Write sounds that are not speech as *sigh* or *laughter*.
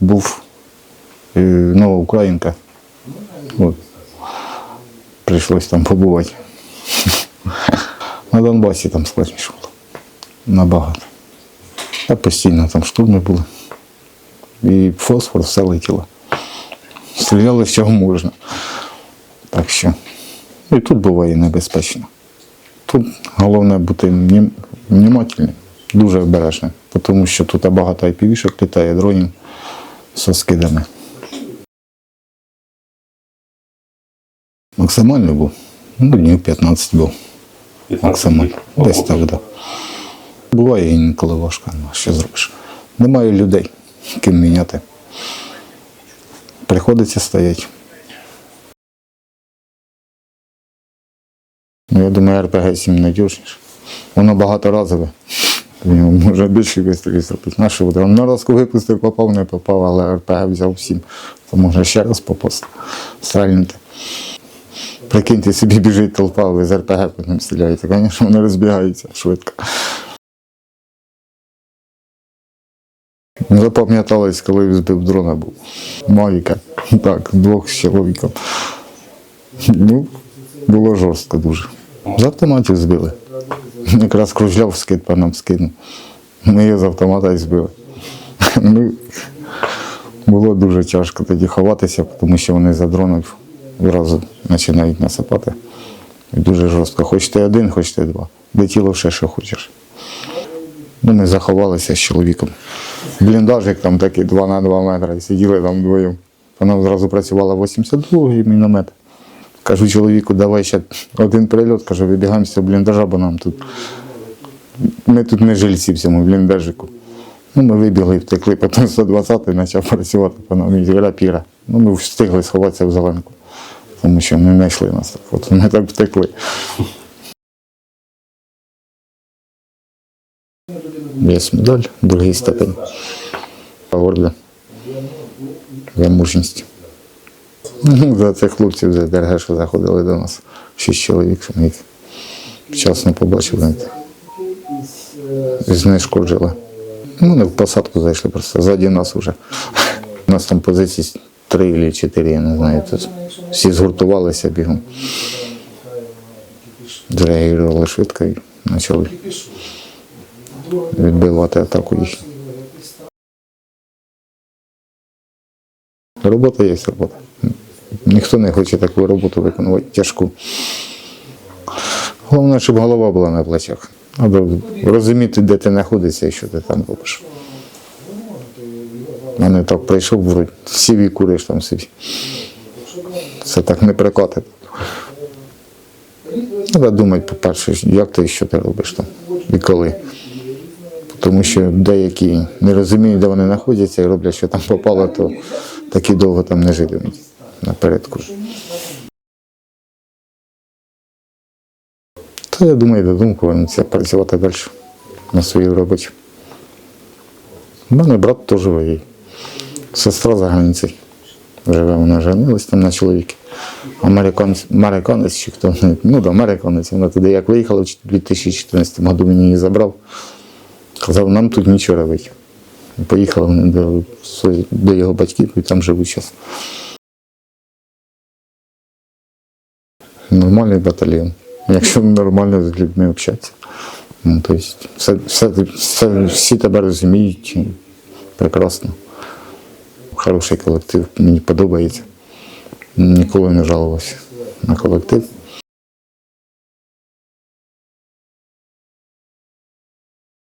був е, нова Українка. От. Прийшлось там побувати. На Донбасі там складніше було. Набагато. А постійно там штурми були. І фосфор все летіло. Стріляли з чого можна. Так що. І тут буває небезпечно. Тут головне бути внімательним, дуже обережним, тому що тут багато IPV-шок літає, дронів зі скидами. Максимально був. Ну, днів 15 був. Максимально. Десь так, да. Буває інколи важко, ну що зробиш? Немає людей, ким міняти. Приходиться стояти. Ну, я думаю, РПГ 7 надіжніше. Воно багаторазове. Його Може більше вистрілів зробити. Наше буде. На разку випустив, попав, не попав, але РПГ взяв всім. То можна ще раз попасти, стрельнути. Прикиньте, собі біжить толпа, ви з РПГ по ним стріляєте. Звісно, вони розбігаються швидко. Запам'яталось, коли збив дрона був. Мавіка. Так, двох з чоловіком. Ну, було жорстко дуже. З автоматів збили. *laughs* Якраз кружляв скид по нам скинув. Ми її з автомата і збили. *laughs* Ну, було дуже тяжко тоді ховатися, тому що вони за дронів одразу починають насипати. Дуже жорстко. Хоч ти один, хоч ти два. Летіло все, що хочеш. Ну, ми заховалися з чоловіком. Бліндажик там такий 2 на 2 метри, сиділи там вдвоєм. Вона зразу працювала 82-й міномет. Кажу чоловіку, давай ще один прильот, кажу, вибігаємо з цього бліндажа, бо нам тут. Ми тут не жильці в цьому бліндажику. Ну, ми вибігли, втекли, потім 120-й почав працювати по нам і рапіра. Ну, ми встигли сховатися в зеленку, тому що не знайшли нас. Так. От ми так втекли. Є медаль, другий степень. Горда. За мужність. Ну, за цих хлопців за ДРГ, що заходили до нас. Шість чоловік, що ми їх вчасно побачили. Знешкоджили. Ну, не в посадку зайшли просто, ззаді нас вже. У нас там позицій три чи чотири, я не знаю. Тут всі згуртувалися бігом. Зреагували швидко і почали відбивати атаку їхню. Робота є робота. Ніхто не хоче таку роботу виконувати тяжку. Головне, щоб голова була на плечах. Треба розуміти, де ти знаходишся і що ти там робиш. А не так прийшов, сів і куриш там собі. Це так не прикатить. Треба думати, по-перше, як ти що ти робиш там і коли. Тому що деякі не розуміють, де вони знаходяться і роблять, що там попало, то такі довго там не житимуть напередку. Та я думаю, додому повернуться працювати далі на своїй роботі. У мене брат теж воює. Сестра за границею. Живе, вона женилась там на чоловіки. Американець, американець чи хто, ну да, американець. Вона туди як виїхала в 2014 году, він її забрав. Казав, нам тут нічого робити. Поїхали вони до, до його батьків і там живуть зараз. Нормальний батальйон. Якщо *laughs* нормально з людьми общатися. Ну, тобто, все, все, все, всі тебе розуміють прекрасно. Хороший колектив, мені подобається. Ніколи не жалувався на колектив.